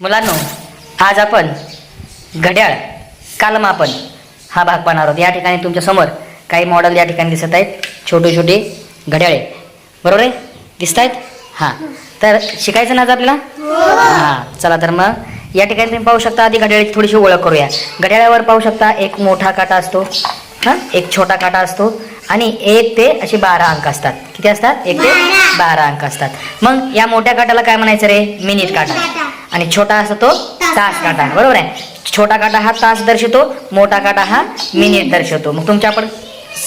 मुलांनो आज आपण घड्याळ कालमापन हा भाग पाहणार आहोत. या ठिकाणी तुमच्यासमोर काही मॉडेल या ठिकाणी दिसत आहेत. छोटे छोटे घड्याळे. बरोबर आहे? दिसत आहेत हां. तर शिकायचं ना आज आपल्याला? हां. चला तर मग या ठिकाणी तुम्ही पाहू शकता आधी घड्याळाची थोडीशी ओळख करूया. घड्याळावर पाहू शकता एक मोठा काटा असतो. हां? एक छोटा काटा असतो. आणि एक ते असे बारा अंक असतात. किती असतात? एक ते बारा. अंक असतात. मग या मोठ्या काटाला काय म्हणायचं रे? मिनिट काटा. आणि छोटा असतो तो तास काटा. बरोबर आहे? छोटा काटा हा तास दर्शवतो मोठा काटा हा मिनिट दर्शवतो. मग तुमच्या आपण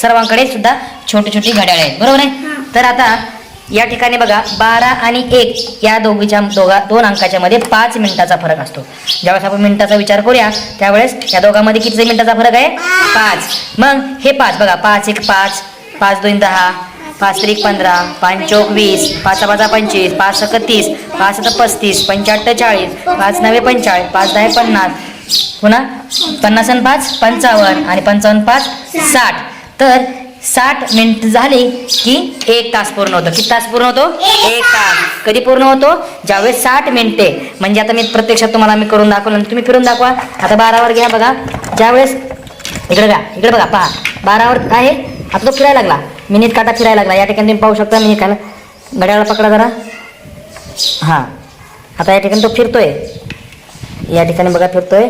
सर्वांकडे सुद्धा छोटी छोटी घड्याळे आहेत. बरोबर आहे? तर आता या ठिकाणी बघा बारा आणि एक या दोघीच्या दोघा दोन अंकाच्या मध्ये पाच मिनिटाचा फरक असतो. ज्यावेळेस आपण मिनिटाचा विचार करूया त्यावेळेस या दोघांमध्ये किती मिनिटाचा फरक आहे? पाच. मग हे पाच बघा पाच एक पाच. पाच दोन दहा. पाच त्रिक पंधरा. पाच चौक वीस पाच पाचा पंचवीस. पाच सक तीस. पाच सत पस्तीस. पंच्याहत्तर चाळीस. पाच नव्हे पंचाळीस. पाच दहा पन्नास. हो पुन्हा पन्नास आणि पाच पंचावन्न. आणि पंचावन्न पाच साठ. तर साठ मिनिट झाली की एक तास पूर्ण होतो. किती तास पूर्ण होतो? एक तास. कधी पूर्ण होतो? ज्यावेळेस साठ मिनिटे. म्हणजे आता मी प्रत्यक्षात तुम्हाला मी करून दाखवलं तुम्ही फिरून दाखवा. आता बारावर घ्या बघा. ज्यावेळेस इकडे घ्या. इकडे बघा. पहा. बारावर आहे. आता तो फिरायला लागला. मिनिट काटा फिरायला लागला. या ठिकाणी तुम्ही पाहू शकता मिनिट काटा. घड्याळा पकडा जरा. हां. आता या ठिकाणी तो फिरतोय. या ठिकाणी बघा फिरतोय.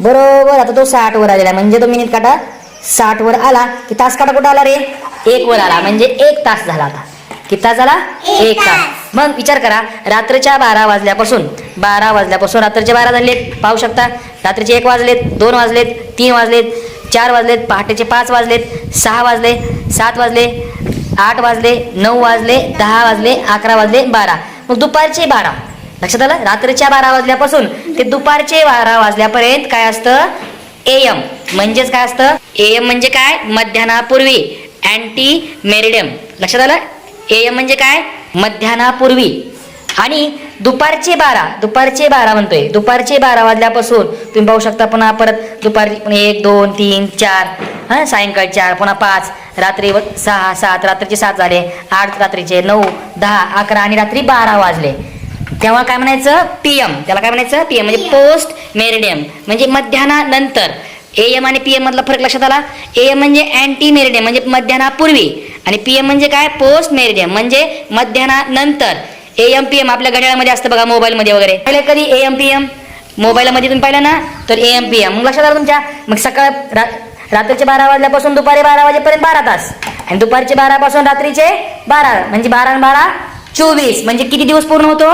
बरोबर. आता तो साठ वर आलेला आहे. म्हणजे तो मिनिट काटा साठ वर आला की तास काटा कुठं आला रे? एक वर आला म्हणजे एक तास झाला आता किती तास झाला? एक तास. मग विचार करा रात्रीच्या बारा वाजल्यापासून बारा वाजल्यापासून रात्रीचे बारा झालेत पाहू शकता. रात्रीचे एक वाजलेत दोन वाजलेत तीन वाजलेत चार वाजलेत पहाटेचे पाच वाजलेत सहा वाजले सात वाजले आठ वाजले नऊ वाजले दहा वाजले अकरा वाजले बारा. मग दुपारचे बारा. लक्षात आलं? रात्रीच्या बारा वाजल्यापासून ते दुपारचे बारा वाजल्यापर्यंत काय असतं? एम. म्हणजेच काय असतं? एम म्हणजे काय? मध्यान्हापूर्वी. अँटी मेरिडियम लक्षात आलं? एम म्हणजे काय? मध्यान्हापूर्वी. आणि दुपारचे बारा दुपारचे बारा म्हणतोय. दुपारचे बारा वाजल्यापासून तुम्ही पाहू शकता पुन्हा परत दुपारी एक दोन तीन चार हां सायंकाळी चार पुन्हा पाच रात्री सहा सात रात्रीचे सात झाले आठ रात्रीचे नऊ दहा अकरा आणि रात्री बारा वाजले. तेव्हा काय म्हणायचं? पीएम त्याला काय म्हणायचं? पीएम म्हणजे पोस्ट मेरिडियम म्हणजे मध्यान्हानंतर. एएम आणि पीएम मधला फरक लक्षात आला? एम म्हणजे अँटी मेरिडियम म्हणजे मध्यानापूर्वी आणि पीएम म्हणजे काय? पोस्ट मेरिडियम म्हणजे मध्यानानंतर एम पी एम आपल्या घड्याळामध्ये असतं बघा मोबाईलमध्ये वगैरे. पहिले कधी पी एम मोबाईलमध्ये तुम्ही पाहिलं ना? तर एम पी एम मग लक्षात आलं तुमच्या? मग सकाळ रा रात्रीचे बारा वाजल्यापासून दुपारी बारा वाजेपर्यंत बारा तास. आणि दुपारचे बारा पासून रात्रीचे बारा म्हणजे बारा बारा चोवीस. म्हणजे किती दिवस पूर्ण होतो?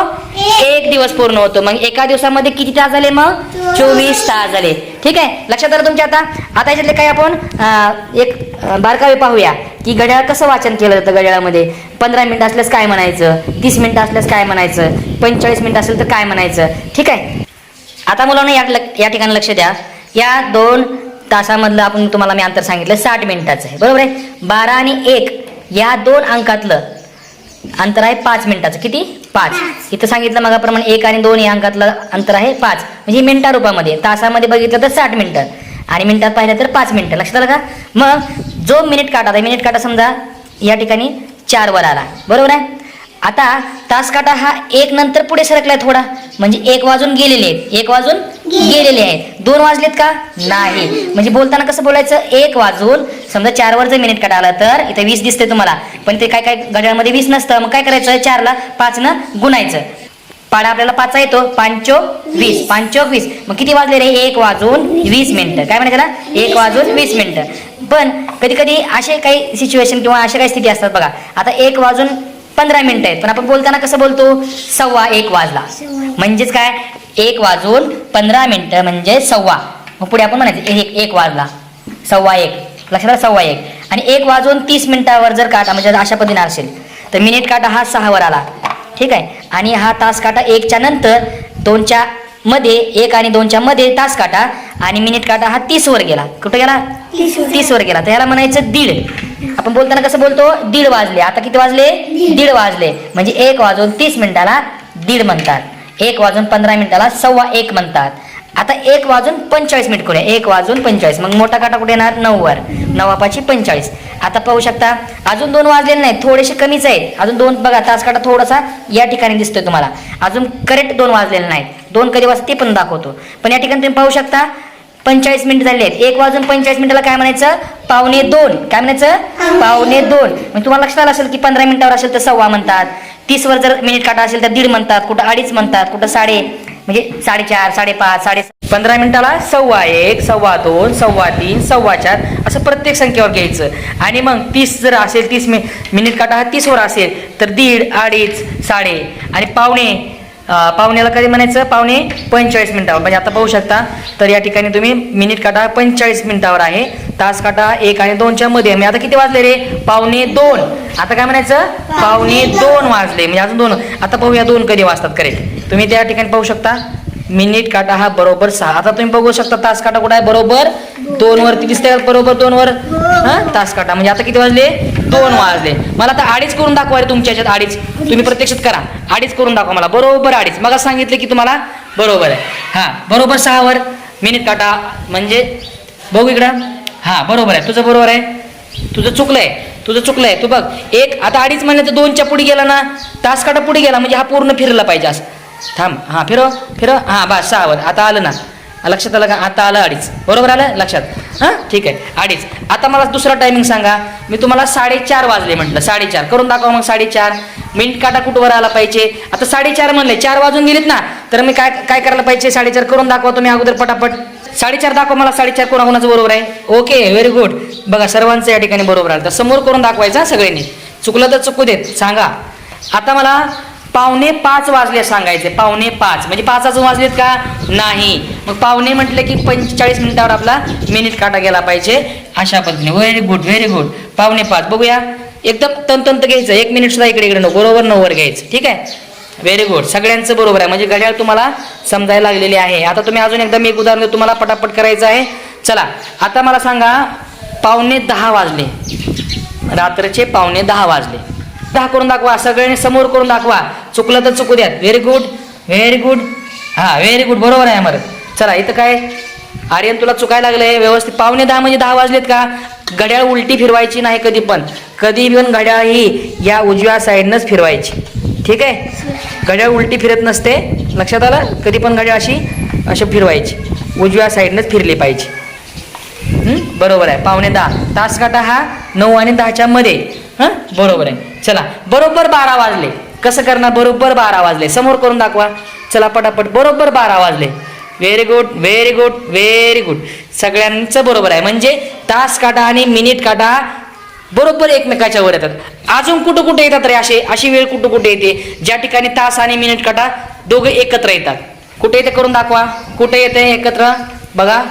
एक. दिवस पूर्ण होतो. मग एका दिवसामध्ये किती तास झाले मग? चोवीस. तास झाले. ठीक आहे? लक्षात आलं तुमच्या आता. आता याच्यातले काही आपण एक बारकावे पाहूया. की घड्याळ कसं वाचन केलं जातं घड्याळामध्ये? पंधरा मिनिट असल्यास काय म्हणायचं? तीस मिनिटं असल्यास काय म्हणायचं? पंचेचाळीस मिनिटं असेल तर काय म्हणायचं? ठीक आहे? आता मुलांना या या ठिकाणी लक्ष द्या. या दोन तासामधलं आपण तुम्हाला मी अंतर सांगितलं. साठ मिनिटाचं आहे. बरोबर आहे? बारा आणि एक. या दोन अंकातलं अंतर आहे पाच मिनिटाचं. किती? पाच. इथं सांगितलं मगाप्रमाणे एक आणि दोन या अंकातलं अंतर आहे पाच. म्हणजे मिनिटा रूपामध्ये. तासामध्ये बघितलं तर साठ मिनिटं. आणि मिनिटात पाहिलं तर पाच मिनिटं. लक्षात आलं का? मग जो मिनिट काटा आता मिनिट काटा समजा या ठिकाणी चार वर आला. बरोबर आहे? आता तास काटा हा एक नंतर पुढे सरकलाय थोडा. म्हणजे एक वाजून गेलेले आहेत. एक वाजून गेलेले आहेत. दोन वाजलेत का? नाही. म्हणजे बोलताना कसं बोलायचं? एक वाजून समजा चार वर जर मिनिट काटा आला तर इथे वीस दिसते तुम्हाला. पण ते काय काय घड्याळमध्ये वीस नसतं. मग काय करायचं? चारला पाचनं गुणायचं. पाडा आपल्याला पाचा येतो. पांचो वीस. पांचो वीस. मग किती वाजले रे? एक वाजून वीस मिनिटं. काय म्हणायचं ना एक वाजून वीस मिनिटं. पण कधी कधी असे काही सिच्युएशन किंवा अशा काही स्थिती असतात बघा. आता एक वाजून पंधरा मिनिटं आहेत. पण आपण बोलताना कसं बोलतो? सव्वा एक वाजला. म्हणजेच काय? एक वाजून पंधरा मिनिटं म्हणजे सव्वा. मग पुढे आपण म्हणायचं एक एक वाजला. सव्वा एक. लक्षात सव्वा एक. आणि एक वाजून तीस मिनिटावर जर काटा म्हणजे अशा पद्धतीने असेल तर मिनिट काटा हा सहावर आला. ठीक आहे? आणि हा तास काटा एकच्या नंतर दोनच्या मध्ये एक आणि दोनच्या मध्ये तास काटा आणि मिनिट काटा हा तीस वर गेला. कुठं गेला? तीस वर. गेला. तर याला म्हणायचं दीड. आपण बोलताना कसं बोलतो? दीड वाजले. आता किती वाजले? दीड वाजले. म्हणजे एक वाजून तीस मिनिटाला दीड म्हणतात. एक वाजून पंधरा मिनिटाला सव्वा एक म्हणतात. आता एक वाजून पंचेचाळीस मिनिट करूया एक वाजून पंचेचाळीस. मग मोठा काटा कुठे येणार? नऊवर. नवापाची पंचेचाळीस. आता पाहू शकता अजून दोन वाजलेले नाही थोडेसे कमीच आहेत. अजून दोन बघा तास काटा थोडासा या ठिकाणी दिसतोय तुम्हाला. अजून करेक्ट दोन वाजलेले नाहीत. दोन कधी वाजता ते पण दाखवतो. पण या ठिकाणी तुम्ही पाहू शकता पंचेचाळीस मिनिट झाले आहेत. एक वाजून पंचेचाळीस मिनिटाला काय म्हणायचं? पावणे दोन. काय म्हणायचं? पावणे दोन. मग तुम्हाला लक्षात आलं असेल की पंधरा मिनिटावर असेल तर सव्वा म्हणतात. तीस वर जर मिनिट काटा असेल तर दीड म्हणतात. कुठं अडीच म्हणतात. कुठं साडे म्हणजे साडेचार साडेपाच साडे पंधरा मिनिटाला सव्वा एक सव्वा दोन सव्वा तीन सव्वा चार असं प्रत्येक संख्येवर घ्यायचं. आणि मग तीस जर असेल तीस मिनिट काटा हा तीसवर असेल तर दीड अडीच साडे आणि पावणे अं, पावण्याला कधी म्हणायचं? पावणे पंचेचाळीस मिनिटावर. म्हणजे आता पाहू शकता तर या ठिकाणी तुम्ही मिनिट काटा पंचेचाळीस मिनिटावर आहे. तास काटा एक आणि दोनच्या मध्ये. म्हणजे आता किती वाजले रे? पावणे दोन. आता काय म्हणायचं? पावणे दोन वाजले. म्हणजे अजून दोन. आता पाहूया दोन कधी वाजतात. करेक्ट तुम्ही त्या ठिकाणी पाहू शकता मिनिट काटा हा बरोबर सहा. आता तुम्ही बघू शकता तास काटा कुठं आहे? बरोबर दोन वरती दिसते बरोबर दोन वर? हा? तास काटा. म्हणजे आता किती वाजले? दोन वाजले. मला आता अडीच करून दाखवा रे तुमच्या ह्याच्यात अडीच. तुम्ही प्रत्यक्षात करा. अडीच करून दाखवा मला. बरोबर अडीच. मग सांगितलं की तुम्हाला बरोबर आहे. हा बरोबर सहावर मिनिट काटा. म्हणजे बघू इकडं. हा बरोबर आहे. तुझं बरोबर आहे. तुझं चुकलंय. तुझं चुकलंय. तू बघ. एक आता अडीच म्हणलं दोनच्या पुढे गेला ना तास काटा पुढे गेला. म्हणजे हा पूर्ण फिरला पाहिजे असं. थांब. हां फिरव फिरव हां बस सहावर आता आलं ना. लक्षात आलं का? आता आलं अडीच. बरोबर आलं? लक्षात. हां? ठीक आहे. अडीच. आता मला दुसरा टायमिंग सांगा. मी तुम्हाला साडेचार वाजले म्हटलं. साडेचार. करून दाखवा मग साडेचार. मिनिट काटा कुठवर आला पाहिजे? आता साडेचार म्हणले. चार वाजून गेलीत ना? तर मी काय काय करायला पाहिजे? साडेचार करून दाखवा तुम्ही अगोदर पटापट. साडेचार दाखवा मला. साडेचार कोणाकोणाचं बरोबर आहे? ओके व्हेरी गुड बघा सर्वांचं या ठिकाणी बरोबर आलं. तर समोर करून दाखवायचं सगळ्यांनी. चुकलं तर चुकू देत. सांगा. आता मला पावणे पाच वाजले सांगायचे पावणे पाच. म्हणजे पाच अजून वाजलेत का? नाही. मग पावणे म्हटलं की पंचेचाळीस मिनिटावर आपला मिनिट काटा गेला पाहिजे. अशा पद्धतीने. व्हेरी गुड व्हेरी गुड पावणे पाच. बघूया. एकदम तंतंत घ्यायचं. एक मिनिट सुद्धा इकडे इकडे बरोबर नऊवर घ्यायचं. ठीक आहे? व्हेरी गुड सगळ्यांचं बरोबर आहे. म्हणजे घड्याळ तुम्हाला समजायला लागलेली आहे. आता तुम्ही अजून एकदा मी एक उदाहरण तुम्हाला पटापट करायचं आहे. चला. आता मला सांगा पावणे दहा वाजले. रात्रीचे पावणे दहा वाजले. दहा करून दाखवा सगळ्यांनी समोर करून दाखवा. चुकलं तर चुकू द्यात. व्हेरी गुड व्हेरी गुड हा व्हेरी गुड बरोबर आहे अमर. चला इथं काय? आर्यन तुला चुकायला लागलंय. व्यवस्थित पावणे दहा म्हणजे दहा वाजलेत का? घड्याळ उलटी फिरवायची नाही कधी पण. कधी पण घड्याळ ही या उजव्या साईडनंच फिरवायची. ठीक आहे? घड्याळ उलटी फिरत नसते. लक्षात आलं? कधी पण घड्याळ अशी अशी फिरवायची. उजव्या साईडनंच फिरली पाहिजे. बरोबर आहे. पावणे दहा. तास काटा हा नऊ आणि दहाच्या मध्ये. हां? बरोबर आहे. चला बरोबर बारा वाजले. कसं करणार? बरोबर बारा वाजले. समोर करून दाखवा. चला पटापट. बरोबर बारा वाजले. Very good very good very good सगळ्यांचं बरोबर आहे. म्हणजे तास काटा आणि मिनिट काटा बरोबर एकमेकाच्या वर येतात. अजून कुठं कुठे येतात रे असे? अशी वेळ कुठं कुठे येते? ज्या ठिकाणी तास आणि मिनिट काटा दोघे एकत्र येतात. कुठे येते करून दाखवा. कुठे येते एकत्र? बघा.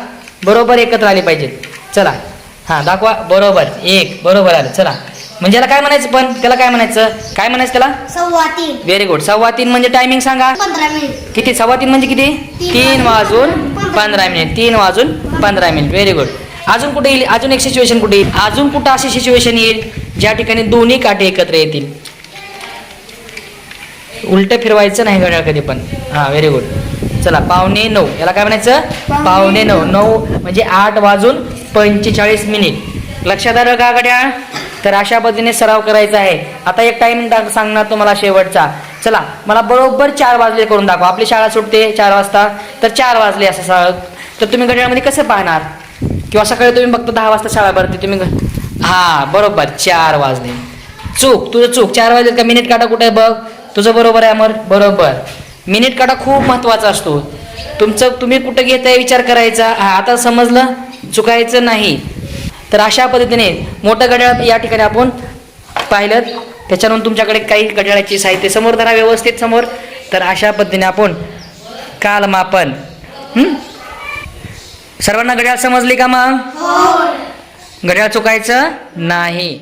बरोबर एकत्र आले पाहिजे. चला. हां दाखवा. बरोबर. एक. बरोबर आलं. चला. म्हणजे याला काय म्हणायचं पण? त्याला काय म्हणायचं? काय म्हणायचं त्याला? सव्वा तीन. व्हेरी गुड सव्वा तीन म्हणजे टायमिंग सांगा. पंधरा मिनिट किती? सव्वा तीन म्हणजे किती? तीन वाजून पंधरा मिनिट तीन वाजून पंधरा मिनिट व्हेरी गुड अजून कुठे येईल? अजून एक सिच्युएशन कुठे येईल? अजून कुठं अशी सिच्युएशन येईल? ज्या ठिकाणी दोन्ही काटे एकत्र येतील? उलट फिरवायचं नाही घड्याळ कधी पण. हां व्हेरी गुड चला पावणे नऊ. याला काय म्हणायचं? पावणे नऊ. नऊ. म्हणजे आठ वाजून पंचेचाळीस मिनिट लक्षात आलं का घड्याळ तर अशा पद्धतीने सराव करायचा आहे. आता एक टाइम सांगणार तुम्हाला शेवटचा. चला मला बरोबर चार वाजले करून दाखवा. आपली शाळा सुटते चार वाजता. तर चार वाजले असं सा तर तुम्ही घड्याळमध्ये कसं पाहणार? किंवा सकाळी तुम्ही फक्त दहा वाजता शाळा भरते तुम्ही हा बरोबर चार वाजले. चूक तुझं चूक. चार वाजले का मिनिट काटा कुठे आहे बघ? तुझं बरोबर आहे अमर. बरोबर. मिनिट काटा खूप महत्त्वाचा असतो. तुमचं तुम्ही कुठं घेताय विचार करायचा? हा आता समजलं? चुकायचं नाही. तर अशा पद्धतीने मोठं घड्याळ या ठिकाणी आपण पाहिलं. त्याच्यानंतर तुमच्याकडे काही घड्याळाची साहित्य समोर धरा व्यवस्थित समोर. तर अशा पद्धतीने आपण कालमापन. हं? सर्वांना घड्याळ समजली का मग? घड्याळ चुकायचं नाही.